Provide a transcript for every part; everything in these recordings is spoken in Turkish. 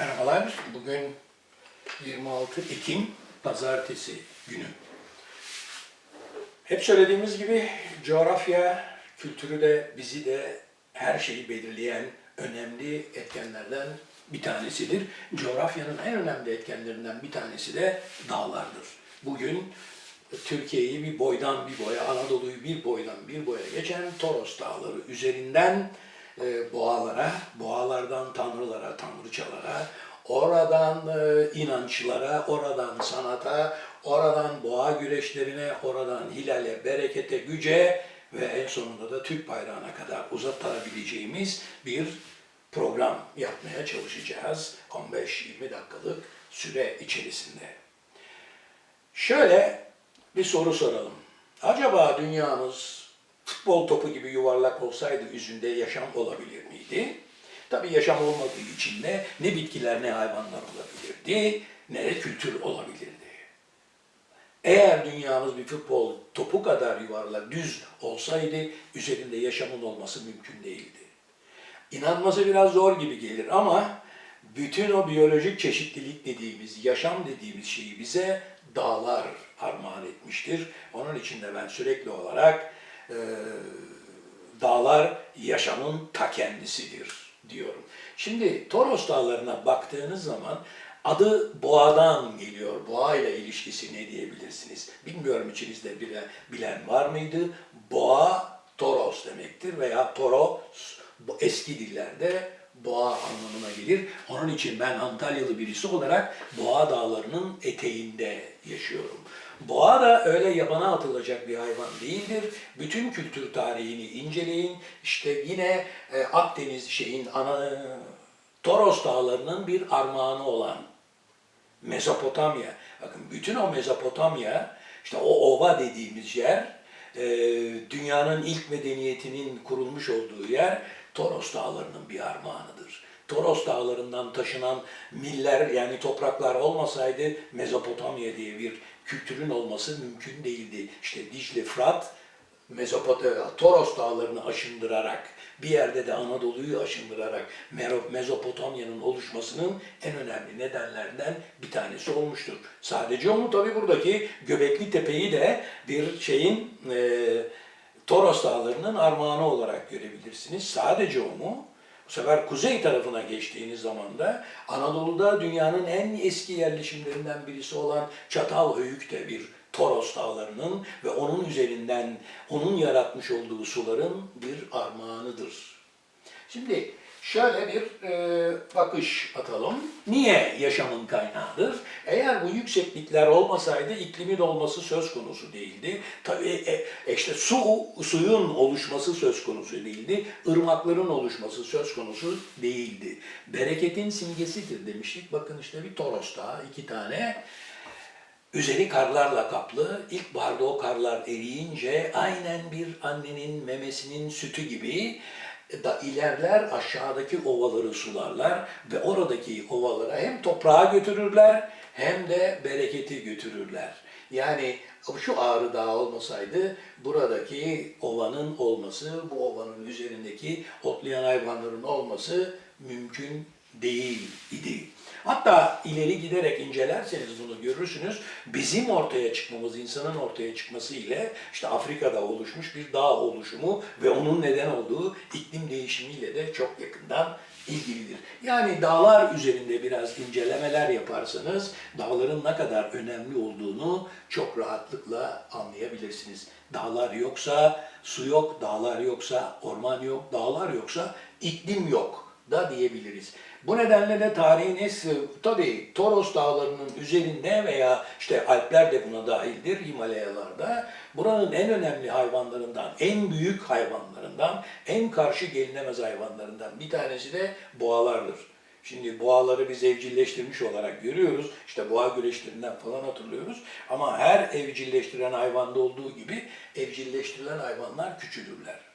Merhabalar. Bugün 26 Ekim Pazartesi günü. Hep söylediğimiz gibi coğrafya kültürü de bizi de her şeyi belirleyen önemli etkenlerden bir tanesidir. Coğrafyanın en önemli etkenlerinden bir tanesi de dağlardır. Bugün Türkiye'yi bir boydan bir boya, Anadolu'yu bir boydan bir boya geçen Toros Dağları üzerinden e, boğalara, boğalardan tanrılara, tanrıçalara, oradan e, inançlara, oradan sanata, oradan boğa güreşlerine, oradan hilale, berekete, güce ve en sonunda da Türk bayrağına kadar uzatabileceğimiz bir program yapmaya çalışacağız 15-20 dakikalık süre içerisinde. Şöyle bir soru soralım. Acaba dünyamız futbol topu gibi yuvarlak olsaydı yüzünde yaşam olabilir miydi? Tabii yaşam olmadığı için de ne bitkiler ne hayvanlar olabilirdi, ne de kültür olabilirdi. Eğer dünyamız bir futbol topu kadar yuvarlak, düz olsaydı üzerinde yaşamın olması mümkün değildi. İnanması biraz zor gibi gelir ama bütün o biyolojik çeşitlilik dediğimiz, yaşam dediğimiz şeyi bize dağlar armağan etmiştir. Onun için de ben sürekli olarak e, dağlar yaşamın ta kendisidir diyorum. Şimdi Toros dağlarına baktığınız zaman adı boğadan geliyor. Boğa ile ilişkisi ne diyebilirsiniz? Bilmiyorum içinizde bile bilen var mıydı? Boğa Toros demektir veya Toros eski dillerde boğa anlamına gelir. Onun için ben Antalyalı birisi olarak Boğa Dağları'nın eteğinde yaşıyorum. Boğa da öyle yabana atılacak bir hayvan değildir. Bütün kültür tarihini inceleyin. İşte yine e, Akdeniz şeyin ana Toros Dağları'nın bir armağanı olan Mezopotamya. Bakın bütün o Mezopotamya, işte o ova dediğimiz yer, e, dünyanın ilk medeniyetinin kurulmuş olduğu yer Toros Dağları'nın bir armağanıdır. Toros Dağları'ndan taşınan miller yani topraklar olmasaydı Mezopotamya diye bir kültürün olması mümkün değildi. İşte Dicle, Fırat, Mezopotamya, Toros Dağları'nı aşındırarak, bir yerde de Anadolu'yu aşındırarak Mezopotamya'nın oluşmasının en önemli nedenlerinden bir tanesi olmuştur. Sadece o mu? Tabii buradaki Göbekli Tepe'yi de bir şeyin e, Toros Dağları'nın armağanı olarak görebilirsiniz. Sadece o mu? Bu sefer kuzey tarafına geçtiğiniz zaman da Anadolu'da dünyanın en eski yerleşimlerinden birisi olan Çatalhöyük de bir Toros Dağları'nın ve onun üzerinden onun yaratmış olduğu suların bir armağanıdır. Şimdi şöyle bir e, bakış atalım. Niye yaşamın kaynağıdır? Eğer bu yükseklikler olmasaydı iklimin olması söz konusu değildi. Tabii e, işte su suyun oluşması söz konusu değildi. Irmakların oluşması söz konusu değildi. Bereketin simgesidir demiştik. Bakın işte bir Toros Dağı, iki tane Üzeri karlarla kaplı, ilkbaharda o karlar eriyince aynen bir annenin memesinin sütü gibi da ilerler aşağıdaki ovaları sularlar ve oradaki ovalara hem toprağa götürürler hem de bereketi götürürler. Yani şu Ağrı Dağı olmasaydı buradaki ovanın olması, bu ovanın üzerindeki otlayan hayvanların olması mümkün değil idi. Hatta ileri giderek incelerseniz bunu görürsünüz. Bizim ortaya çıkmamız, insanın ortaya çıkması ile işte Afrika'da oluşmuş bir dağ oluşumu ve onun neden olduğu iklim değişimiyle de çok yakından ilgilidir. Yani dağlar üzerinde biraz incelemeler yaparsanız dağların ne kadar önemli olduğunu çok rahatlıkla anlayabilirsiniz. Dağlar yoksa su yok, dağlar yoksa orman yok, dağlar yoksa iklim yok da diyebiliriz. Bu nedenle de tarihin eski, tabii Toros dağlarının üzerinde veya işte Alpler de buna dahildir, Himalayalarda. Buranın en önemli hayvanlarından, en büyük hayvanlarından, en karşı gelinemez hayvanlarından bir tanesi de boğalardır. Şimdi boğaları biz evcilleştirmiş olarak görüyoruz. İşte boğa güreşlerinden falan hatırlıyoruz. Ama her evcilleştiren hayvanda olduğu gibi evcilleştirilen hayvanlar küçülürler.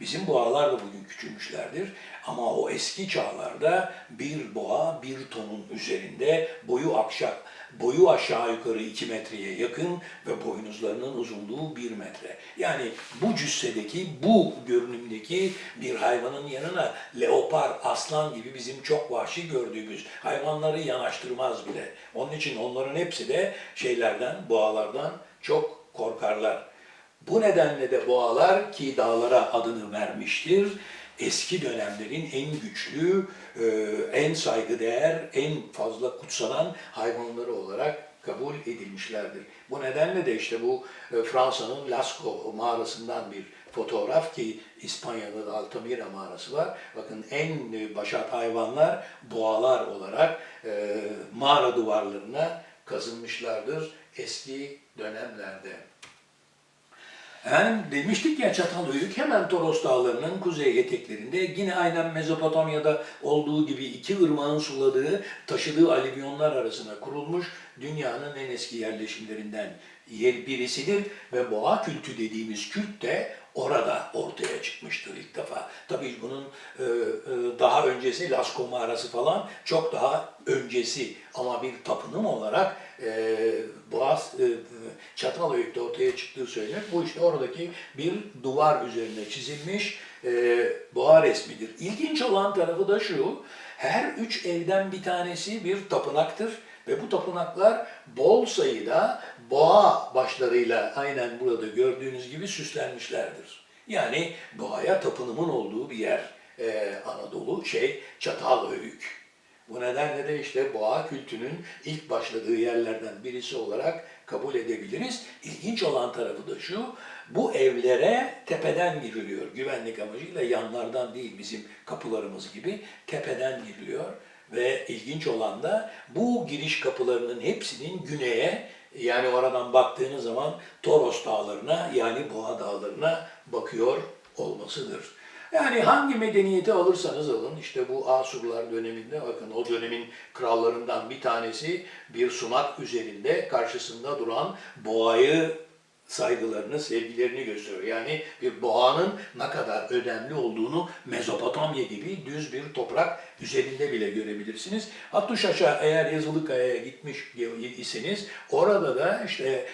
Bizim boğalar da bugün küçülmüşlerdir. Ama o eski çağlarda bir boğa bir tonun üzerinde boyu akşam boyu aşağı yukarı 2 metreye yakın ve boynuzlarının uzunluğu 1 metre. Yani bu cüssedeki, bu görünümdeki bir hayvanın yanına leopar, aslan gibi bizim çok vahşi gördüğümüz hayvanları yanaştırmaz bile. Onun için onların hepsi de şeylerden, boğalardan çok korkarlar. Bu nedenle de boğalar ki dağlara adını vermiştir, eski dönemlerin en güçlü, e, en saygıdeğer, en fazla kutsanan hayvanları olarak kabul edilmişlerdir. Bu nedenle de işte bu e, Fransa'nın Lascaux mağarasından bir fotoğraf ki İspanya'da da Altamira mağarası var. Bakın en e, başat hayvanlar boğalar olarak mağara duvarlarına kazınmışlardır eski dönemlerde. Efendim demiştik ya Çatalhöyük hemen Toros Dağları'nın kuzey eteklerinde yine aynen Mezopotamya'da olduğu gibi iki ırmağın suladığı, taşıdığı alüvyonlar arasına kurulmuş dünyanın en eski yerleşimlerinden yer birisidir ve boğa kültü dediğimiz kült de orada ortaya çıkmıştır ilk defa. Tabii bunun e, e, daha öncesi Lascaux mağarası falan çok daha öncesi ama bir tapınım olarak e, Boğaz Çatalhöyük'te ortaya çıktığı söylenir. Bu işte oradaki bir duvar üzerine çizilmiş boğa resmidir. İlginç olan tarafı da şu, her üç evden bir tanesi bir tapınaktır ve bu tapınaklar bol sayıda boğa başlarıyla aynen burada gördüğünüz gibi süslenmişlerdir. Yani boğaya tapınımın olduğu bir yer. Ee, Anadolu şey Çatalhöyük. Bu nedenle de işte boğa kültünün ilk başladığı yerlerden birisi olarak kabul edebiliriz. İlginç olan tarafı da şu, bu evlere tepeden giriliyor. Güvenlik amacıyla yanlardan değil bizim kapılarımız gibi tepeden giriliyor. Ve ilginç olan da bu giriş kapılarının hepsinin güneye yani oradan baktığınız zaman Toros dağlarına yani Boğa dağlarına bakıyor olmasıdır. Yani hangi medeniyeti alırsanız alın işte bu Asurlar döneminde bakın o dönemin krallarından bir tanesi bir sunak üzerinde karşısında duran boğayı saygılarını, sevgilerini gösteriyor. Yani bir boğanın ne kadar önemli olduğunu Mezopotamya gibi düz bir toprak üzerinde bile görebilirsiniz. Hattuşaş'a eğer Yazılıkaya'ya gitmiş iseniz orada da işte e,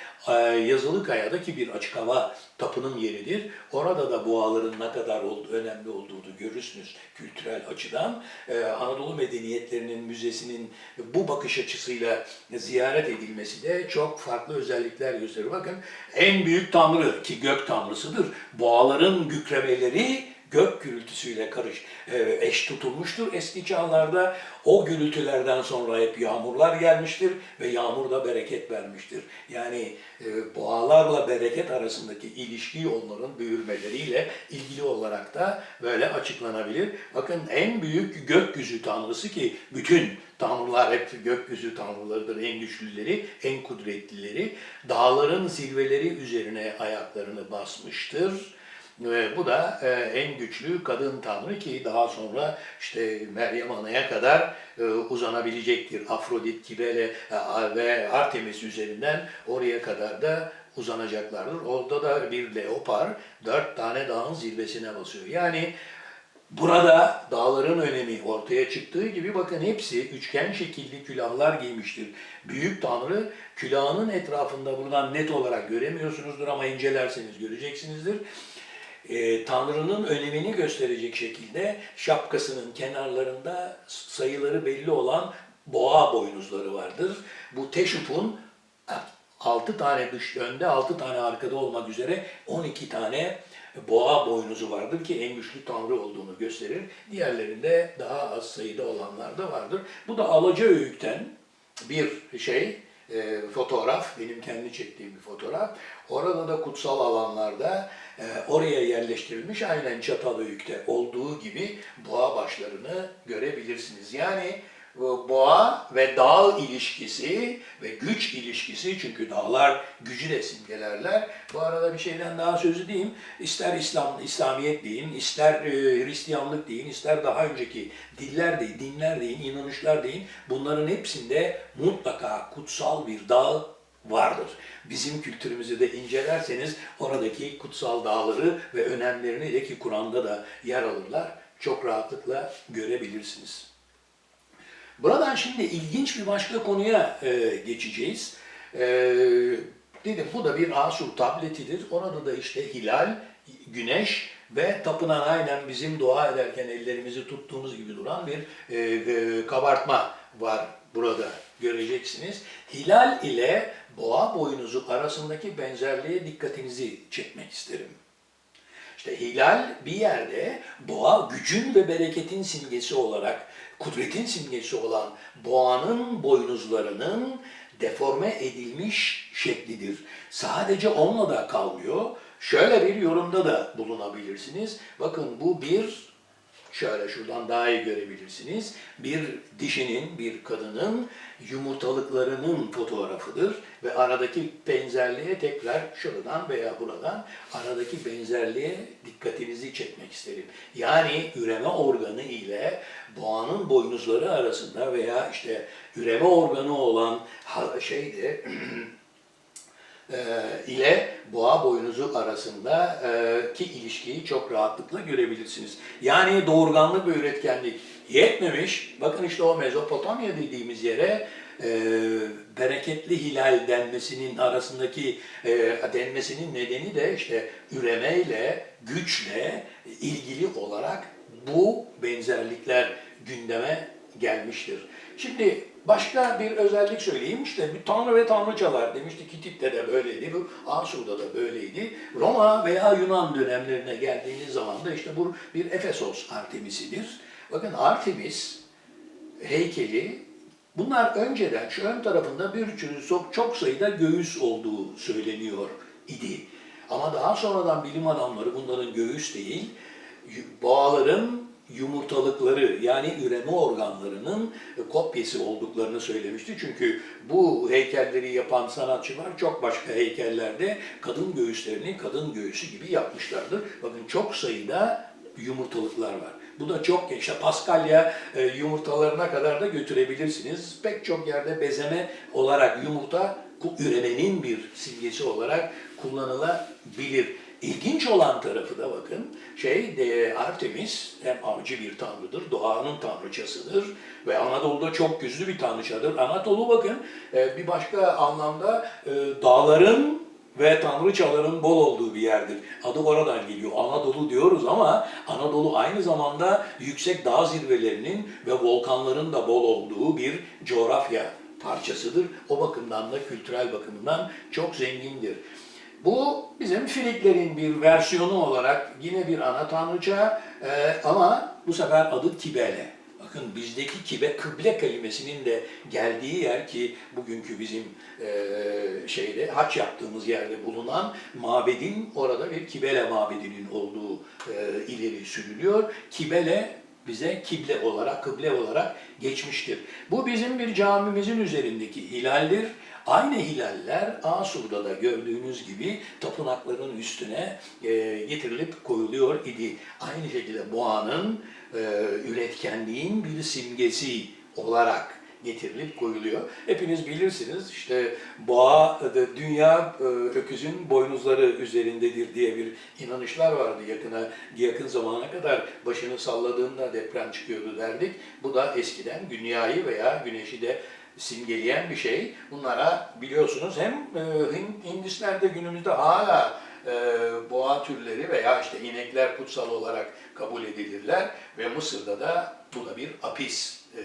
Yazılıkaya'daki bir açık hava tapınım yeridir. Orada da boğaların ne kadar önemli olduğunu görürsünüz kültürel açıdan. Ee, Anadolu Medeniyetlerinin Müzesi'nin bu bakış açısıyla ziyaret edilmesi de çok farklı özellikler gösteriyor. Bakın en büyük tanrı ki gök tanrısıdır. Boğaların gükremeleri gök gürültüsüyle karış e, eş tutulmuştur eski çağlarda. O gürültülerden sonra hep yağmurlar gelmiştir ve yağmur da bereket vermiştir. Yani e, boğalarla bereket arasındaki ilişki onların büyürmeleriyle ilgili olarak da böyle açıklanabilir. Bakın en büyük gökyüzü tanrısı ki bütün tanrılar hep gökyüzü tanrılarıdır, en güçlüleri, en kudretlileri. Dağların zirveleri üzerine ayaklarını basmıştır. Ve bu da e, en güçlü kadın tanrı ki daha sonra işte Meryem Ana'ya kadar e, uzanabilecektir. Afrodit, Kibele e, ve Artemis üzerinden oraya kadar da uzanacaklardır. Orada da bir leopar dört tane dağın zirvesine basıyor. Yani Burada dağların önemi ortaya çıktığı gibi bakın hepsi üçgen şekilli külahlar giymiştir. Büyük Tanrı külahının etrafında buradan net olarak göremiyorsunuzdur ama incelerseniz göreceksinizdir e, Tanrı'nın önemini gösterecek şekilde şapkasının kenarlarında sayıları belli olan boğa boynuzları vardır. Bu Teşup'un 6 tane dış önde, 6 tane arkada olmak üzere 12 tane boğa boynuzu vardır ki en güçlü tanrı olduğunu gösterir. Diğerlerinde daha az sayıda olanlar da vardır. Bu da Alacaöğüt'ten bir şey, e, fotoğraf, benim kendi çektiğim bir fotoğraf. Orada da kutsal alanlarda e, oraya yerleştirilmiş aynen Çatalhöyük'te olduğu gibi boğa başlarını görebilirsiniz. Yani boğa ve dağ ilişkisi ve güç ilişkisi çünkü dağlar gücü de simgelerler. Bu arada bir şeyden daha söz edeyim. İster İslam, İslamiyet deyin, ister e, Hristiyanlık deyin, ister daha önceki diller deyin, dinler deyin, inanışlar deyin. Bunların hepsinde mutlaka kutsal bir dağ vardır. Bizim kültürümüzü de incelerseniz oradaki kutsal dağları ve önemlerini de ki Kur'an'da da yer alırlar. Çok rahatlıkla görebilirsiniz. Buradan şimdi ilginç bir başka konuya e, geçeceğiz. E, dedim bu da bir Asur tabletidir. Orada da işte hilal, güneş ve tapınan aynen bizim dua ederken ellerimizi tuttuğumuz gibi duran bir e, e, kabartma var burada göreceksiniz. Hilal ile boğa boynuzu arasındaki benzerliğe dikkatinizi çekmek isterim. İşte hilal bir yerde boğa gücün ve bereketin simgesi olarak, kudretin simgesi olan boğanın boynuzlarının deforme edilmiş şeklidir. Sadece onunla da kalmıyor. Şöyle bir yorumda da bulunabilirsiniz. Bakın bu bir Şöyle şuradan daha iyi görebilirsiniz. Bir dişinin, bir kadının yumurtalıklarının fotoğrafıdır ve aradaki benzerliğe tekrar şuradan veya buradan aradaki benzerliğe dikkatinizi çekmek isterim. Yani üreme organı ile boğanın boynuzları arasında veya işte üreme organı olan şeyde e, ile boğa boynuzu arasındaki ilişkiyi çok rahatlıkla görebilirsiniz. Yani doğurganlık ve üretkenlik yetmemiş. Bakın işte o Mezopotamya dediğimiz yere e, bereketli hilal denmesinin arasındaki e, denmesinin nedeni de işte üremeyle, güçle ilgili olarak bu benzerlikler gündeme gelmiştir. Şimdi başka bir özellik söyleyeyim. İşte tanrı ve tanrıçalar demiştik Hitit'te de böyleydi, bu Asur'da da böyleydi. Roma veya Yunan dönemlerine geldiğiniz zaman da işte bu bir Efesos Artemis'idir. Bakın Artemis heykeli bunlar önceden şu ön tarafında bir sürü çok, çok sayıda göğüs olduğu söyleniyor idi. Ama daha sonradan bilim adamları bunların göğüs değil, boğaların yumurtalıkları yani üreme organlarının kopyası olduklarını söylemişti. Çünkü bu heykelleri yapan sanatçılar çok başka heykellerde kadın göğüslerini kadın göğüsü gibi yapmışlardır. Bakın çok sayıda yumurtalıklar var. Bu da çok. İşte Paskalya e, yumurtalarına kadar da götürebilirsiniz. Pek çok yerde bezeme olarak yumurta üremenin bir simgesi olarak kullanılabilir. İlginç olan tarafı da bakın şey de Artemis hem avcı bir tanrıdır, doğanın tanrıçasıdır ve Anadolu'da çok güçlü bir tanrıçadır. Anadolu bakın e, bir başka anlamda e, dağların ve tanrıçaların bol olduğu bir yerdir. Adı oradan geliyor. Anadolu diyoruz ama Anadolu aynı zamanda yüksek dağ zirvelerinin ve volkanların da bol olduğu bir coğrafya parçasıdır. O bakımdan da kültürel bakımından çok zengindir. Bu bizim Filiklerin bir versiyonu olarak yine bir ana tanrıça e, ama bu sefer adı Kibele. Bakın bizdeki kibe, kıble kelimesinin de geldiği yer ki bugünkü bizim e, şeyde haç yaptığımız yerde bulunan mabedin orada bir Kibele mabedinin olduğu e, ileri sürülüyor. Kibele bize kible olarak, kıble olarak geçmiştir. Bu bizim bir camimizin üzerindeki hilaldir. Aynı hilaller Asur'da da gördüğünüz gibi tapınakların üstüne e, getirilip koyuluyor idi. Aynı şekilde boğanın e, üretkenliğin bir simgesi olarak getirilip koyuluyor. Hepiniz bilirsiniz işte boğa e, dünya e, öküzün boynuzları üzerindedir diye bir inanışlar vardı yakına yakın zamana kadar başını salladığında deprem çıkıyordu derdik. Bu da eskiden dünyayı veya güneşi de simgeleyen bir şey. Bunlara biliyorsunuz hem e, Hin- Hindistan'da günümüzde hala e, boğa türleri veya işte inekler kutsal olarak kabul edilirler ve Mısır'da da bu da bir apis e,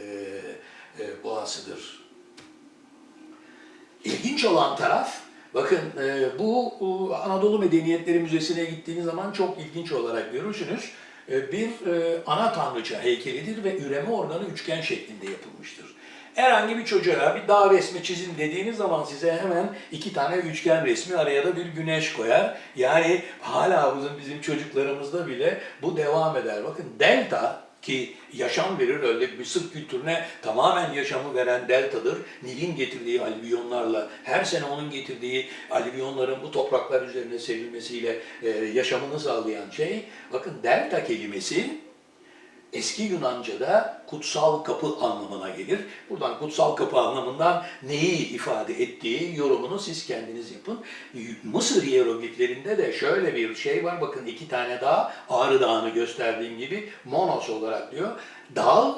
e, boğasıdır. İlginç olan taraf, bakın e, bu Anadolu Medeniyetleri Müzesi'ne gittiğiniz zaman çok ilginç olarak görürsünüz. E, bir ana tanrıça heykelidir ve üreme organı üçgen şeklinde yapılmıştır. Herhangi bir çocuğa bir dağ resmi çizin dediğiniz zaman size hemen iki tane üçgen resmi araya da bir güneş koyar. Yani hala bizim, bizim çocuklarımızda bile bu devam eder. Bakın delta ki yaşam verir öyle Sırp kültürüne tamamen yaşamı veren deltadır. Nil'in getirdiği alüvyonlarla, her sene onun getirdiği alüvyonların bu topraklar üzerine sevilmesiyle e, yaşamını sağlayan şey. Bakın delta kelimesi eski Yunanca'da kutsal kapı anlamına gelir. Buradan kutsal kapı anlamından neyi ifade ettiği yorumunu siz kendiniz yapın. Mısır hierogliflerinde de şöyle bir şey var. Bakın iki tane daha Ağrı Dağı'nı gösterdiğim gibi monos olarak diyor. Dağ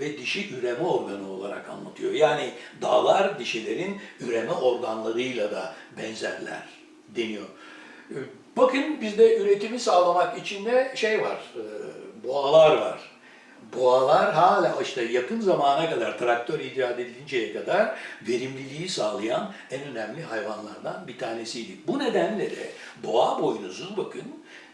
ve dişi üreme organı olarak anlatıyor. Yani dağlar dişilerin üreme organlarıyla da benzerler deniyor. Bakın bizde üretimi sağlamak için de şey var, e, boğalar var. Boğalar hala işte yakın zamana kadar, traktör icat edilinceye kadar verimliliği sağlayan en önemli hayvanlardan bir tanesiydi. Bu nedenle de boğa boynuzu bakın,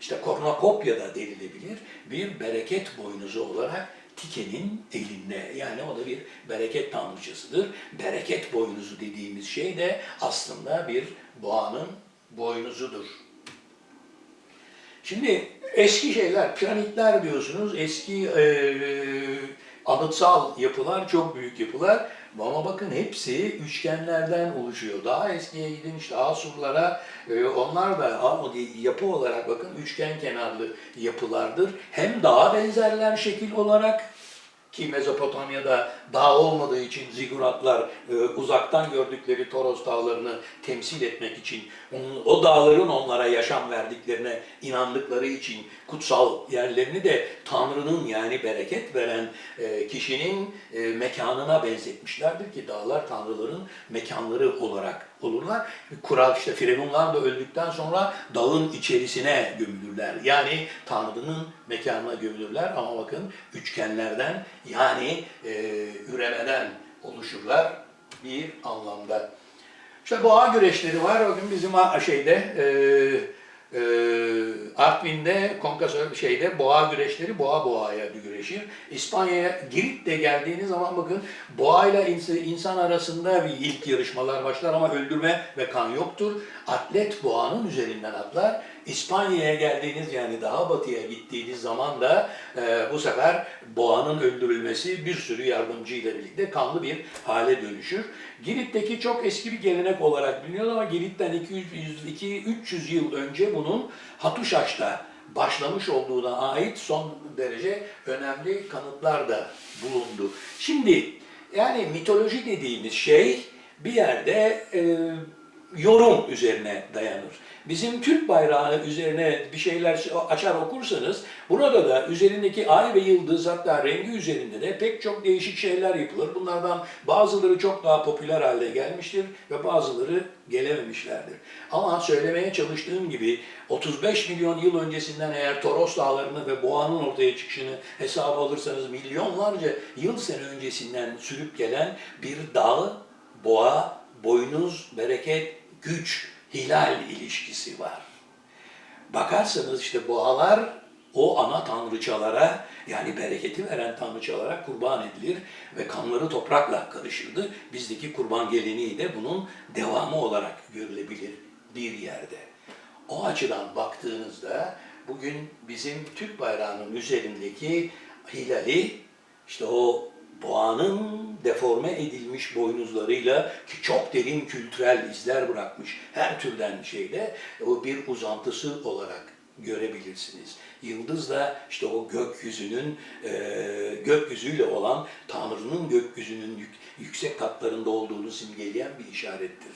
işte kornokopyada denilebilir bir bereket boynuzu olarak Tike'nin elinde. Yani o da bir bereket tanrıçasıdır. Bereket boynuzu dediğimiz şey de aslında bir boğanın boynuzudur. Şimdi eski şeyler, piramitler diyorsunuz, eski e, anıtsal yapılar, çok büyük yapılar. Ama bakın hepsi üçgenlerden oluşuyor. Daha eskiye gidin işte Asurlara, e, onlar da yapı olarak bakın üçgen kenarlı yapılardır. Hem daha benzerler şekil olarak ki Mezopotamya'da dağ olmadığı için ziguratlar e, uzaktan gördükleri Toros dağlarını temsil etmek için onun, o dağların onlara yaşam verdiklerine inandıkları için kutsal yerlerini de Tanrı'nın yani bereket veren e, kişinin e, mekanına benzetmişlerdir ki dağlar Tanrıların mekanları olarak olurlar. Kural işte Firavunlar da öldükten sonra dağın içerisine gömülürler. Yani Tanrı'nın mekanına gömülürler ama bakın üçgenlerden yani e, üremeden oluşurlar bir anlamda. İşte boğa güreşleri var. O gün bizim şeyde e, e, Artvin'de, Konkasör şeyde boğa güreşleri boğa boğaya güreşir. İspanya'ya Girit'te geldiğiniz zaman bakın boğayla ins- insan arasında bir ilk yarışmalar başlar ama öldürme ve kan yoktur. Atlet boğanın üzerinden atlar. İspanya'ya geldiğiniz yani daha batıya gittiğiniz zaman da e, bu sefer boğanın öldürülmesi bir sürü yardımcı ile birlikte kanlı bir hale dönüşür. Girit'teki çok eski bir gelenek olarak biliniyor ama Girit'ten 200-300 yıl önce bunun Hatuşaş'ta başlamış olduğuna ait son derece önemli kanıtlar da bulundu. Şimdi yani mitoloji dediğimiz şey bir yerde e, yorum üzerine dayanır. Bizim Türk bayrağının üzerine bir şeyler açar okursanız burada da üzerindeki ay ve yıldız hatta rengi üzerinde de pek çok değişik şeyler yapılır. Bunlardan bazıları çok daha popüler hale gelmiştir ve bazıları gelememişlerdir. Ama söylemeye çalıştığım gibi 35 milyon yıl öncesinden eğer Toros Dağları'nı ve Boğa'nın ortaya çıkışını hesaba alırsanız milyonlarca yıl sene öncesinden sürüp gelen bir dağ, boğa, boynuz, bereket, güç, hilal ilişkisi var. Bakarsanız işte boğalar o ana tanrıçalara yani bereketi veren tanrıçalara kurban edilir ve kanları toprakla karışırdı. Bizdeki kurban geleneği de bunun devamı olarak görülebilir bir yerde. O açıdan baktığınızda bugün bizim Türk bayrağının üzerindeki hilali işte o boğanın deforme edilmiş boynuzlarıyla ki çok derin kültürel izler bırakmış her türden şeyde o bir uzantısı olarak görebilirsiniz. Yıldız da işte o gökyüzünün e, gökyüzüyle olan Tanrı'nın gökyüzünün yük- yüksek katlarında olduğunu simgeleyen bir işarettir.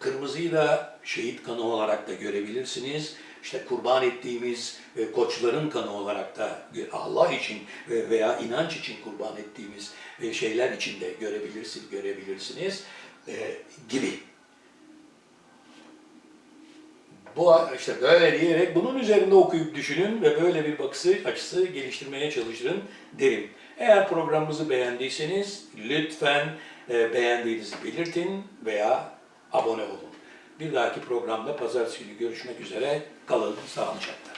Kırmızıyı da şehit kanı olarak da görebilirsiniz. İşte kurban ettiğimiz e, koçların kanı olarak da Allah için ve- veya inanç için kurban ettiğimiz e, şeyler için de görebilirsiniz, e, gibi. Bu işte böyle diyerek bunun üzerinde okuyup düşünün ve böyle bir bakısı açısı geliştirmeye çalışın derim. Eğer programımızı beğendiyseniz lütfen e, beğendiğinizi belirtin veya abone olun. Bir dahaki programda pazartesi günü görüşmek üzere. Kalın sağlıcakla.